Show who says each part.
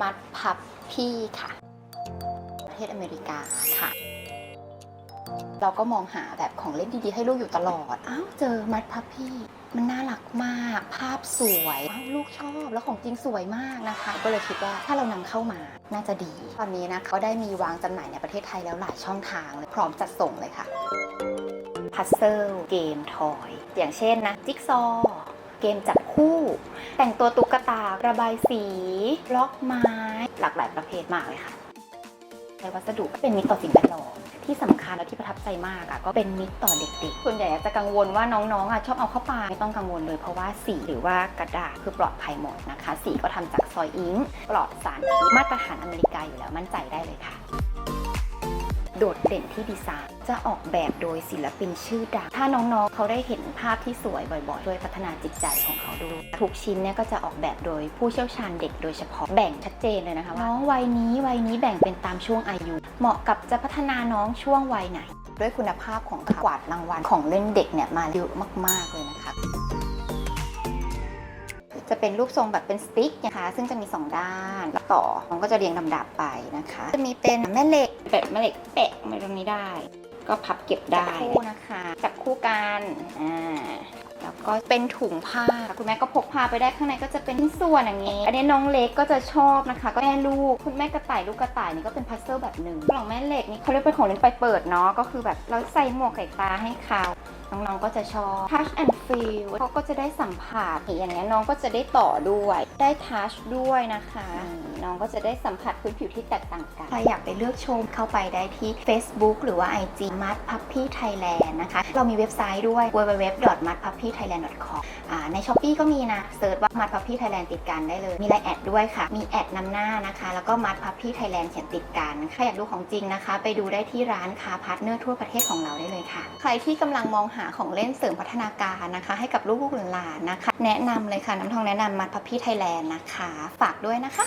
Speaker 1: มัดพับพี่ค่ะ ประเทศอเมริกาค่ะ เราก็มองหาแบบของเล่นดีๆ ให้ลูกอยู่ตลอด อ้าวเจอมัดพับพี่ มันน่ารักมาก ภาพสวยอ้าวลูกชอบแล้วของจริงสวยมากนะคะ ก็เลยคิดว่าถ้าเรานำเข้ามาน่าจะดี ตอนนี้นะเขาได้มีวางจำหน่ายในประเทศไทยแล้วหลายช่องทางเลยพร้อมจัดส่งเลยค่ะพัซเซิลเกมทอย อย่างเช่นนะจิ๊กซอว์เกมจับ คู่ แต่งตัวตุ๊กตา ระบายสีล็อกไม้ หลากหลายประเภทมากเลยค่ะใช้วัสดุเป็นมิตรต่อสิ่งแวดล้อมที่สำคัญและที่ประทับใจมากอะก็เป็นมิตรต่อเด็กๆ ส่วนใหญ่จะกังวลว่าน้องๆอะชอบเอาเข้าปากไม่ต้องกังวลเลยเพราะว่าสีหรือว่ากระดาษคือปลอดภัยหมดนะคะ สีก็ทำจากซอยอิงปลอดสารพิษมาตรฐานอเมริกาอยู่แล้วมั่นใจได้เลยค่ะ โดดเด่นที่ดีไซน์ จะออกแบบโดยศิลปินชื่อดัง ถ้าน้องๆ เขาได้เห็นภาพที่สวยบ่อยๆช่วยพัฒนาจิตใจของเขาด้วยทุกชิ้นเนี่ยก็จะออกแบบโดยผู้เชี่ยวชาญเด็กโดยเฉพาะแบ่งชัดเจนเลยนะคะว่าน้องวัยนี้วัยนี้แบ่งเป็นตามช่วงอายุ เหมาะกับจะพัฒนาน้องช่วงวัยไหน ด้วยคุณภาพของกวาดรางวัลของเล่นเด็กเนี่ยมาเยอะมากๆเลยนะคะ เป็นรูปทรงแบบเป็นสติ๊กนะคะซึ่งจะมี 2 ด้านแล้วต่อมันก็จะเรียงลำดับไปนะคะ จะมีเป็นแม่เหล็กแปะแม่เหล็กแปะมาตรงนี้ได้ ก็พับเก็บได้คู่นะคะจับคู่กันอ่าแล้วก็เป็นถุงผ้าคุณแม่ก็พกพาไปได้ข้างในก็จะเป็นชิ้นส่วนอย่างนี้ อันนี้น้องเล็กก็จะชอบนะคะ ก็แม่ลูกคุณแม่กระต่ายลูกกระต่ายนี่ก็เป็นพัซเซิลแบบหนึ่งกล่องแม่เหล็กนี่เขาเรียกเป็นของเล่นไปเปิดเนาะก็คือแบบเราใส่หมวกไก่ตาให้เขา น้องๆก็จะชอบ touch and feel เขาก็จะได้สัมผัสอย่างเงี้ยน้องก็จะได้ต่อด้วย ได้ touch ด้วยนะคะอืมน้องก็จะได้สัมผัสพื้นผิวที่แตกต่างกัน ใครอยากไปเลือกชมเข้าไปได้ที่ Facebook หรือว่า IG Mud Puppy Thailand นะคะ เรามีเว็บไซต์ด้วย www.mudpuppythailand.com อ่าใน s h อ p e e ก็มีนะเซิร์ชว่า Mud Puppy Thailand ติดกันได้เลย มีไลน์แอดด้วยค่ะ มีแอดนำหน้านะคะ แล้วก็ Mud Puppy Thailand เขียนติดกันใครอยากดูของจริงนะคะ ไปดูได้ที่ร้านค้าพาร์ทเนอร์ทั่วประเทศของเราได้เลยค่ะ ใครที่กำลังมองหาของเล่นเสริมพัฒนาการนะคะ ให้กับลูกๆหลานๆนะคะ แนะนำเลยค่ะน้ำทองแนะนำ Mud Puppy Thailand นะคะ ฝากด้วยนะคะ